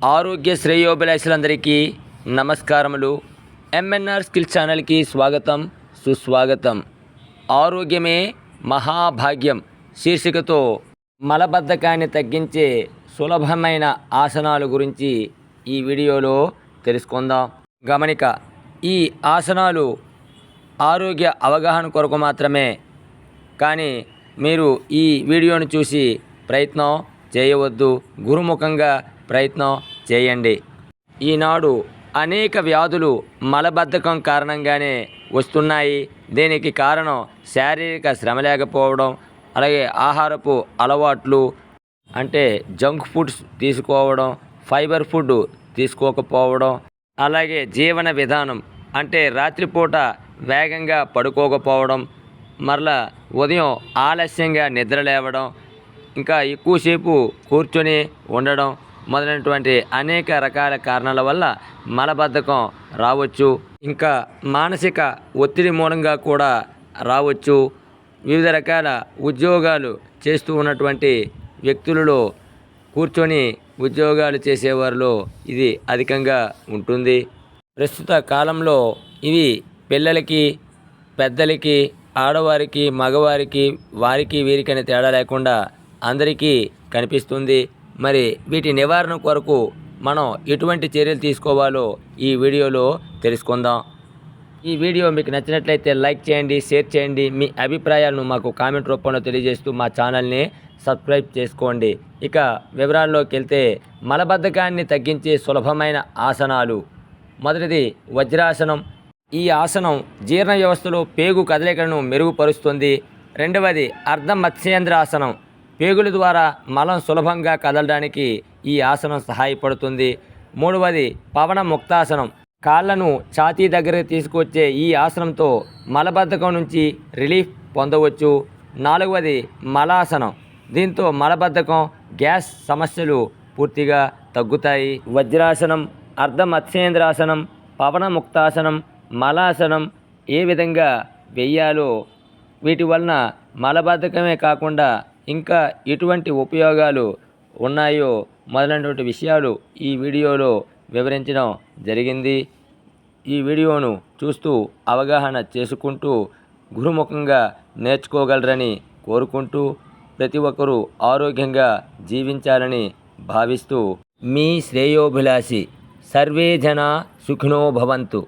ఆరోగ్య శ్రేయోభిలాషులందరికీ నమస్కారములు. MNR skill ఛానల్కి స్వాగతం సుస్వాగతం. ఆరోగ్యమే మహాభాగ్యం. శీర్షికతో మలబద్ధకాన్ని తగ్గించే సులభమైన ఆసనాల గురించి ఈ వీడియోలో తెలుసుకుందాం. గమనిక ఈ ఆసనాలు ఆరోగ్య అవగాహన కొరకు మాత్రమే కానీ మీరు ఈ వీడియోను చూసి ప్రయత్నం చేయవద్దు. గురుముఖంగా ప్రయత్నం చేయండి. ఈనాడు అనేక వ్యాధులు మలబద్ధకం కారణంగానే వస్తున్నాయి. దీనికి కారణం శారీరక శ్రమ లేకపోవడం అలాగే ఆహారపు అలవాట్లు అంటే జంక్ ఫుడ్స్ తీసుకోవడం ఫైబర్ ఫుడ్ తీసుకోకపోవడం అలాగే జీవన విధానం అంటే రాత్రిపూట వేగంగా పడుకోకపోవడం మరలా ఉదయం ఆలస్యంగా నిద్ర లేవడం ఇంకా ఎక్కువసేపు కూర్చొని ఉండడం మొదలైనటువంటి అనేక రకాల కారణాల వల్ల మలబద్ధకం రావచ్చు. ఇంకా మానసిక ఒత్తిడి మూలంగా కూడా రావచ్చు. వివిధ రకాల ఉద్యోగాలు చేస్తూ ఉన్నటువంటి వ్యక్తులలో కూర్చొని ఉద్యోగాలు చేసేవారిలో ఇది అధికంగా ఉంటుంది. ప్రస్తుత కాలంలో ఇవి పిల్లలకి పెద్దలకి ఆడవారికి మగవారికి వారికి వీరికని తేడా లేకుండా అందరికీ కనిపిస్తుంది. మరి వీటి నివారణ కొరకు మనం ఎటువంటి చర్యలు తీసుకోవాలో ఈ వీడియోలో తెలుసుకుందాం. ఈ వీడియో మీకు నచ్చినట్లయితే లైక్ చేయండి షేర్ చేయండి. మీ అభిప్రాయాలను మాకు కామెంట్ రూపంలో తెలియజేస్తూ మా ఛానల్ని సబ్స్క్రైబ్ చేసుకోండి. ఇక వివరాల్లోకి వెళ్తే మలబద్ధకాన్ని తగ్గించే సులభమైన ఆసనాలు. మొదటిది వజ్రాసనం. ఈ ఆసనం జీర్ణ వ్యవస్థలో పేగు కదలికలను మెరుగుపరుస్తుంది. రెండవది అర్ధ మత్స్యేంద్రాసనం పేగుల ద్వారా మలం సులభంగా కదలడానికి ఈ ఆసనం సహాయపడుతుంది. మూడవది పవన ముక్తాసనం. కాళ్ళను ఛాతీ దగ్గర తీసుకొచ్చే ఈ ఆసనంతో మలబద్ధకం నుంచి రిలీఫ్ పొందవచ్చు. నాలుగవది మలాసనం. దీంతో మలబద్ధకం గ్యాస్ సమస్యలు పూర్తిగా తగ్గుతాయి. వజ్రాసనం అర్ధ మత్స్యేంద్రాసనం పవన ముక్తాసనం మలాసనం ఏ విధంగా వెయ్యాలో వీటి వలన మలబద్ధకమే కాకుండా ఇంకా ఎటువంటి ఉపయోగాలు ఉన్నాయో మొదలైనటువంటి విషయాలు ఈ వీడియోలో వివరించడం జరిగింది. ఈ వీడియోను చూస్తూ అవగాహన చేసుకుంటూ గురుముఖంగా నేర్చుకోగలరని కోరుకుంటూ ప్రతి ఒక్కరూ ఆరోగ్యంగా జీవించాలని భావిస్తూ మీ శ్రేయోభిలాషి. సర్వే జన సుఖినో భవంతు.